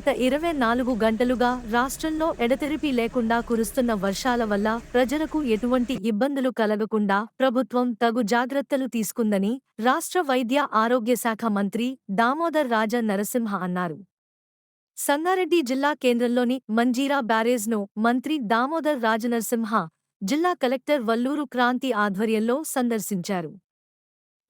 గత ఇరవై నాలుగు గంటలుగా రాష్ట్రంలో ఎడతెరిపి లేకుండా కురుస్తున్న వర్షాల వల్ల ప్రజలకు ఎటువంటి ఇబ్బందులు కలగకుండా ప్రభుత్వం తగు జాగ్రత్తలు తీసుకుందని రాష్ట్ర వైద్య ఆరోగ్య శాఖ మంత్రి దామోదర్ రాజ నరసింహ అన్నారు. సంగారెడ్డి జిల్లా కేంద్రంలోని మంజీరా బ్యారేజ్ను మంత్రి దామోదర్ రాజనరసింహ జిల్లా కలెక్టర్ వల్లూరు క్రాంతి ఆధ్వర్యంలో సందర్శించారు.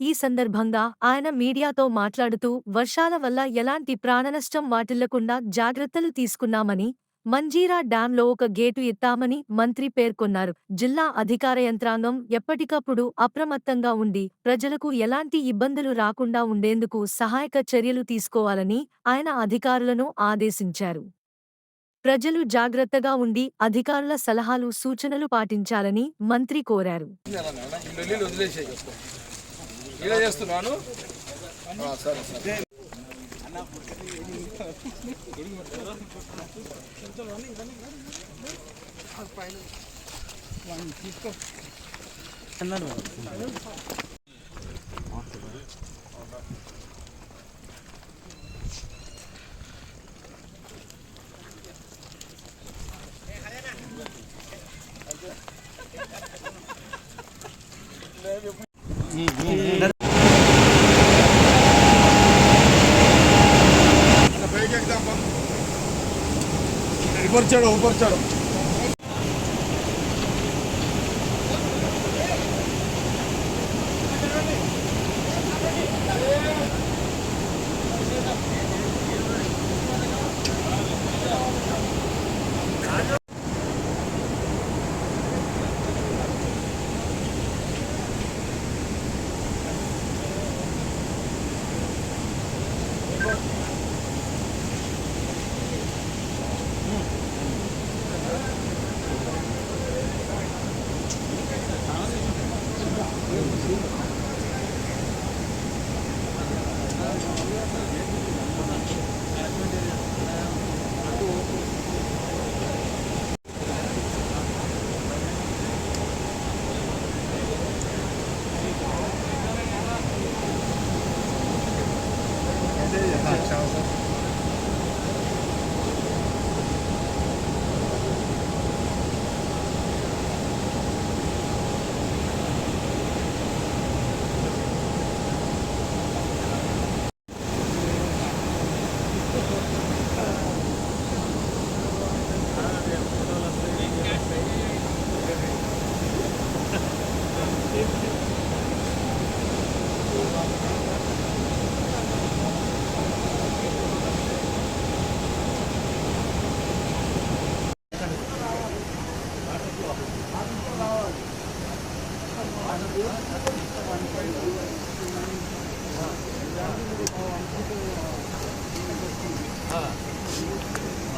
ఈ సందర్భంగా ఆయన మీడియాతో మాట్లాడుతూ వర్షాల వల్ల ఎలాంటి ప్రాణనష్టం వాటిల్లకుండా జాగ్రత్తలు తీసుకున్నామని మంజీరా డ్యాంలో ఒక గేటు ఎత్తామని మంత్రి పేర్కొన్నారు. జిల్లా అధికార యంత్రాంగం ఎప్పటికప్పుడు అప్రమత్తంగా ఉండి ప్రజలకు ఎలాంటి ఇబ్బందులు రాకుండా ఉండేందుకు సహాయక చర్యలు తీసుకోవాలని ఆయన అధికారులను ఆదేశించారు. ప్రజలు జాగ్రత్తగా ఉండి అధికారుల సలహాలు సూచనలు పాటించాలని మంత్రి కోరారు. ఈ లొల్లీలు వదిలేసేయి ఇలా చేస్తున్నాను ఆ, సరే సరే. పైకి ચડો ઉપર ચડો.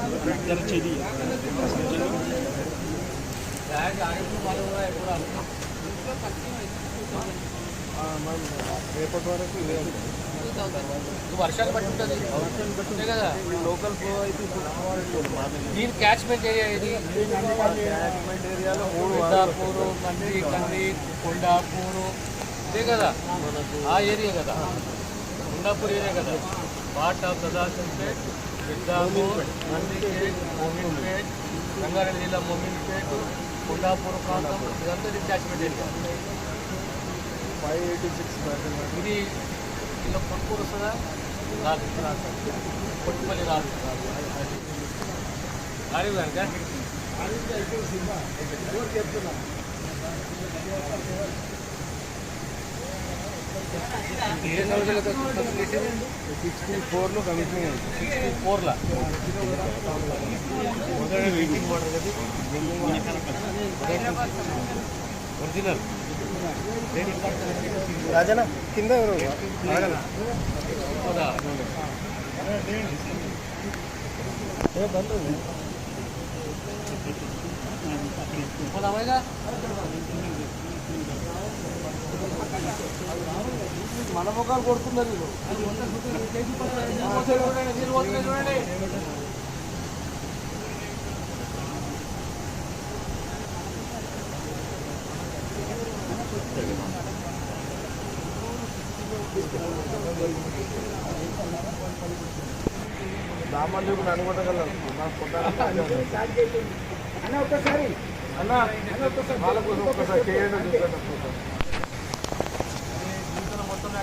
ఊపర్చాడు ఊపర్చాడు రేపటి వరకు వర్షాలు బట్టి ఉంటుంది అంతే కదా లోకల్ ఫ్లో అయితే దీని క్యాచ్మెంట్ ఏరియా ఇది క్యాచ్మెంట్ ఏరియాలో మూడు పెద్దాపూరు మంది కంది కొండాపూరు ఇదే కదా ఆ ఏరియా కదా కొండాపూర్ ఏరియా కదా పార్ట్ ఆఫ్ సదాశంపేట్ పెద్దాపూర్ మందిపేట్ మోమిన్పేట్ రంగారెడ్డి జిల్లా మోమిన్పేట్ కొండాపూర్ ప్రాంతం ఇదంతా detachment area five eighty six ఇది ఇలా పొట్టుకూరు వస్తుందా రాదు పొట్టుపల్లి రాదు రాదు కనుక ఏ సంవత్సరాలతో కంప్లీట్ సిక్స్టీ ఫోర్లో కమిషనింగ్ అయింది సిక్స్టీ ఫోర్లా ఒరిజినల్ రాజనా కింద ఎవరు? అడగనా మన ముఖాలు కొడుతున్నారు వీళ్ళు. కూడా పోతున్నారు చూడండి అన్న ఒక్కసారి అన్న వాళ్ళ కోసం ఒక్కసారి చేయండి చూస్తాను ఒక్కసారి. మొత్తం యాక్టింగ్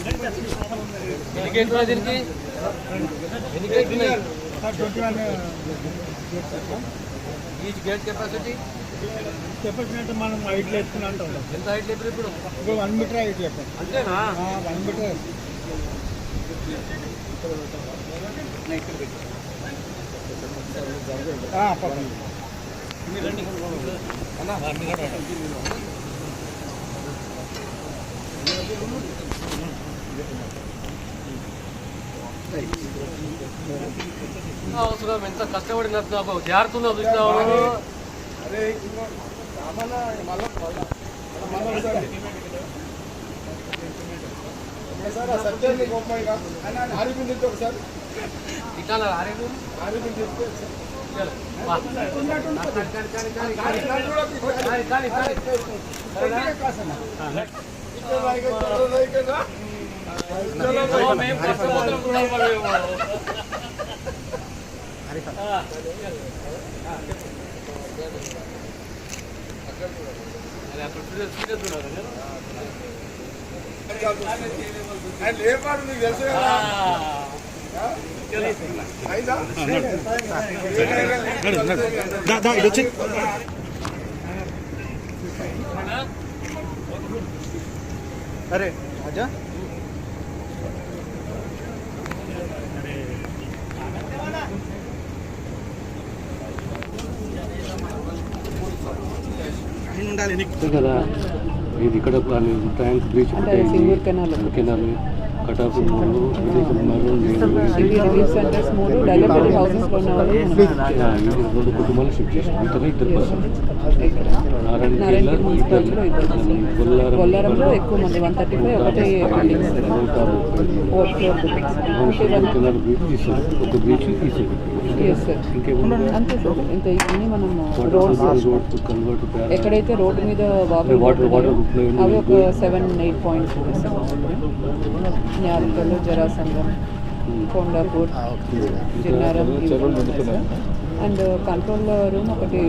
అయితే. ఎన్ని గేట్లు దీనికి ఎన్ని గేట్లు ఈచ్ గేట్ కెపాసిటీ చెప్పినట్టు మనం హైట్ లేపుకున్నా ఉంటాం ఎంత హైట్ లేదు ఇప్పుడు ఇప్పుడు వన్ మీటర్ హైట్ అంతేనా వన్ మీటర్ పక్కన ఎంత కష్టపడి నాకు జారుతుందో చూసినావు అరే సామాన మళ్ళా మళ్ళా మళ్ళా ఒకసారి ఒకసారి ఆ సత్యాన్ని గొప్ప ఆరిపిండి ఒకసారి ఇట్లా ఆరేడు ఆరిపిండి చెప్తే చలో, లేపాడు నీకు తెలుసు ఆ, కదా అయిందా అవునా? అరే కదా ఇది ఇక్కడ tank bridge canal canal cutoff మూడు రెండు కుటుంబాలు షిఫ్ట్ చేసి ఇతర ఇద్దరు పర్సన్ నారాయణ జిల్లా నారాయణ మున్సిపాలిటీలో ఇద్దరు బొల్లారం బొల్లారంలో ఎక్కువ మంది వన్ థర్టీ ఫైవ్ ఒకటే బిల్డింగ్స్ ఫోర్త్ ఫ్లోర్ బిల్డింగ్స్ ఒక అంతే సార్ ఇంకా ఇవన్నీ మనం రోడ్స్ కన్వర్ట్ ఎక్కడైతే రోడ్డు మీద అవి ఒక seven eight points Nyalkal Jharasangam Kondapur Jinnaram and control room ఒకటి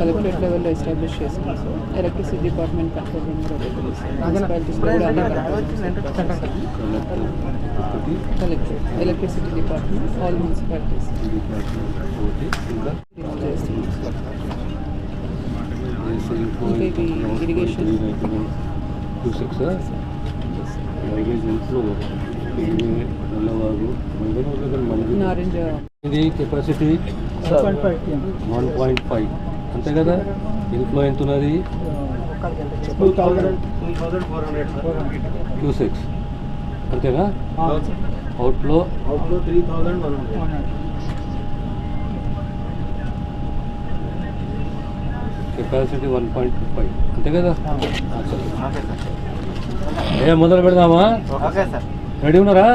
కలెక్టరేట్ లెవెల్లో ఎస్టాబ్లిష్ చేస్తున్నాం sir electricity department control room collectorate electricity department all municipalities ఇంకా చేస్తున్నాం ఇది కెపాసిటీ వన్ పాయింట్ ఫైవ్. అంతే కదా? ఇన్ఫ్లో ఎంత ఉన్నది టూ సిక్స్ అంతేనా? Outflow outflow three one hundred capacity one point five. అంతే కదా? ఏ మొదలు పెడదామా? Okay sir. రెడీ ఉన్నారా?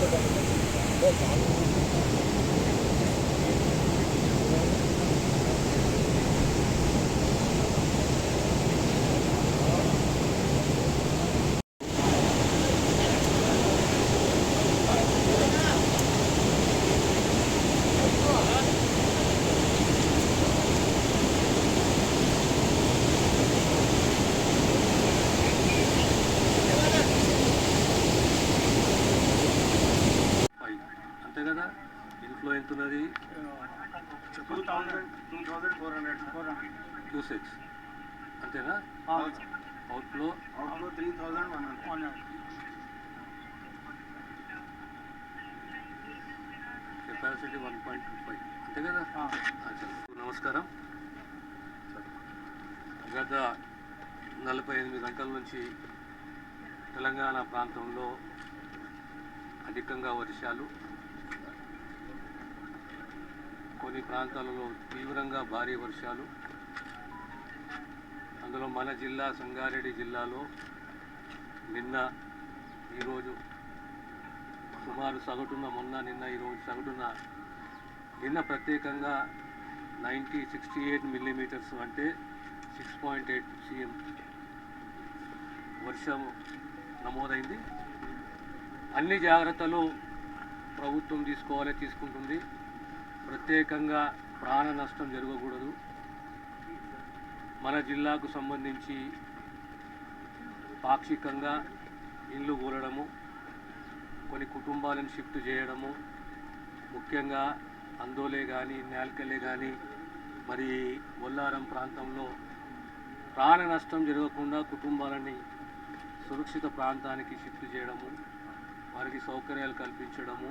这个。ఉన్నది two thousand two thousand four hundred four hundred cusecs అంతేనా outflow outflow three thousand one hundred one hundred capacity one point two five అంతే కదా. నమస్కారం. గత నలభై ఎనిమిది గంటల నుంచి తెలంగాణ ప్రాంతంలో అధికంగా వర్షాలు కొన్ని ప్రాంతాలలో తీవ్రంగా భారీ వర్షాలు. అందులో మన జిల్లా సంగారెడ్డి జిల్లాలో నిన్న ఈరోజు సుమారు సగటున మొన్న నిన్న ఈరోజు సగటున నిన్న ప్రత్యేకంగా నైంటీ సిక్స్టీ ఎయిట్ మిల్లీమీటర్స్ అంటే సిక్స్ పాయింట్ ఎయిట్ సిఎం వర్షం నమోదైంది. అన్ని జాగ్రత్తలు ప్రభుత్వం తీసుకోవాలి తీసుకుంటుంది. ప్రత్యేకంగా ప్రాణ నష్టం జరగకూడదు. మన జిల్లాకు సంబంధించి పాక్షికంగా ఇల్లు కూలడము కొన్ని కుటుంబాలను షిఫ్ట్ చేయడము ముఖ్యంగా అందోలే కానీ నేల్కలే కానీ మరి కొల్లారం ప్రాంతంలో ప్రాణ నష్టం జరగకుండా కుటుంబాలని సురక్షిత ప్రాంతానికి షిఫ్ట్ చేయడము వారికి సౌకర్యాలు కల్పించడము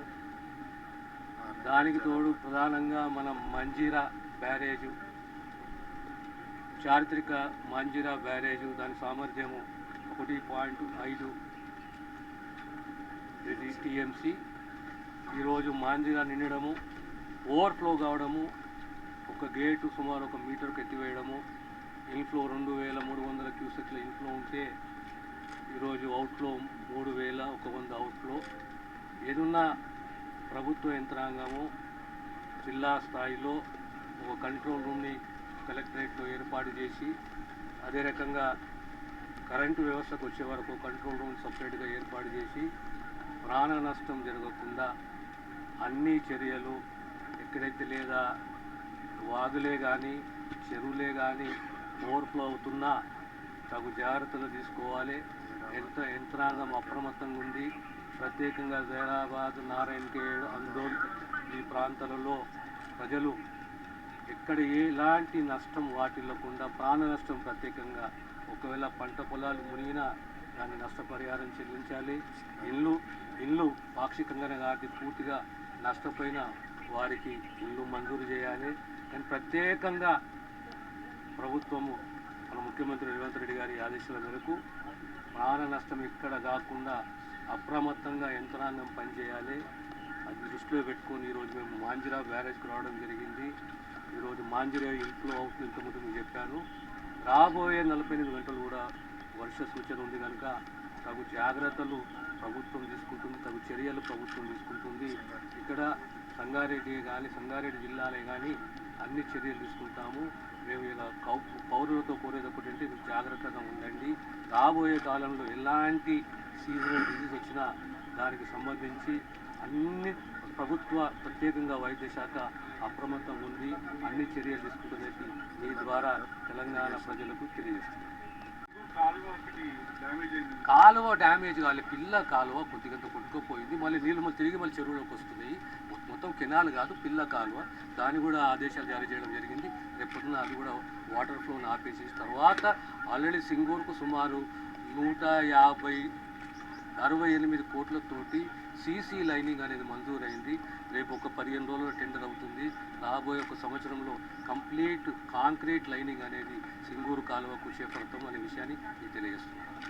దానికి తోడు ప్రధానంగా మన మంజీరా బ్యారేజు చారిత్రక మంజీరా బ్యారేజు దాని సామర్థ్యము ఒకటి పాయింట్ ఐదు ఇది టీఎంసీ. ఈరోజు మాంజీరా నిండడము ఓవర్ఫ్లో కావడము ఒక గేటు సుమారు ఒక మీటర్కి ఎత్తివేయడము ఇన్ఫ్లో రెండు వేల మూడు వందల క్యూసెక్ల ఇన్ఫ్లో ఉంటే ఈరోజు అవుట్ఫ్లో మూడు వేల ఒక వంద అవుట్ఫ్లో. ఏదున్నా ప్రభుత్వ యంత్రాంగము జిల్లా స్థాయిలో ఒక కంట్రోల్ రూమ్ని కలెక్టరేట్లో ఏర్పాటు చేసి అదే రకంగా కరెంటు వ్యవస్థకు వచ్చే వరకు కంట్రోల్ రూమ్ సపరేట్గా ఏర్పాటు చేసి ప్రాణ నష్టం జరగకుండా అన్ని చర్యలు ఎక్కడైతే లేదా వాగులే కానీ చెరువులే కానీ ఓవర్ఫ్లో అవుతున్నా తగు జాగ్రత్తలు తీసుకోవాలి. ఎంత యంత్రాంగం అప్రమత్తంగా ఉంది ప్రత్యేకంగా జైరాబాద్ నారాయణఖేడ్ అందోల్ ఈ ప్రాంతాలలో ప్రజలు ఎక్కడ ఎలాంటి నష్టం వాటిల్లకుండా ప్రాణ నష్టం ప్రత్యేకంగా ఒకవేళ పంట పొలాలు మునిగినా దాని నష్టపరిహారం చెల్లించాలి. ఇల్లు ఇల్లు పాక్షికంగానే కాదు పూర్తిగా నష్టపోయిన వారికి ఇల్లు మంజూరు చేయాలి. కానీ ప్రత్యేకంగా ప్రభుత్వము మన ముఖ్యమంత్రి రేవంత్ రెడ్డి గారి ఆదేశాల మేరకు ప్రాణ నష్టం ఇక్కడ కాకుండా అప్రమత్తంగా యంత్రాంగం పనిచేయాలి. అది దృష్టిలో పెట్టుకొని ఈరోజు మేము మాంజిరా బ్యారేజ్కి రావడం జరిగింది. ఈరోజు మాంజిరా ఇంట్లో అవుతుంది ఇంతకుముందు మీకు చెప్పాను. రాబోయే నలభై ఎనిమిది గంటలు కూడా వర్ష సూచన ఉంది కనుక తగు జాగ్రత్తలు ప్రభుత్వం తీసుకుంటుంది తగు చర్యలు ప్రభుత్వం తీసుకుంటుంది. ఇక్కడ సంగారెడ్డి కానీ సంగారెడ్డి జిల్లాలే కానీ అన్ని చర్యలు తీసుకుంటాము. మేము ఇలా కౌ పౌరులతో కోరేది ఒకటి అంటే జాగ్రత్తగా ఉండండి. రాబోయే కాలంలో ఎలాంటి సీజనల్ డిజీజ్ వచ్చినా దానికి సంబంధించి అన్ని ప్రభుత్వ ప్రత్యేకంగా వైద్య శాఖ అప్రమత్తంగా ఉంది అన్ని చర్యలు తీసుకుంటున్నట్టు మీ ద్వారా తెలంగాణ ప్రజలకు తెలియజేస్తుంది కాలువ డ్యామేజ్ కాలే పిల్ల కాలువ కొద్దిగా కొట్టుకుపోయింది. మళ్ళీ నీళ్ళు మళ్ళీ తిరిగి మళ్ళీ చెరువులోకి వస్తున్నాయి. మొత్తం కెనాల్ కాదు పిల్ల కాలువ. దాన్ని కూడా ఆదేశాలు జారీ చేయడం జరిగింది. రేపొద్దున అది కూడా వాటర్ ఫ్లోని ఆపేసి తర్వాత ఆల్రెడీ సింగూరుకు సుమారు నూట యాభై అరవై ఎనిమిది కోట్లతోటి సీసీ లైనింగ్ అనేది మంజూరైంది. రేపు ఒక పదిహేను రోజుల్లో టెండర్ అవుతుంది. రాబోయే ఒక సంవత్సరంలో కంప్లీట్ కాంక్రీట్ లైనింగ్ అనేది సింగూరు కాలువకు చేపడతాం అనే విషయాన్ని తెలియజేస్తున్నాను.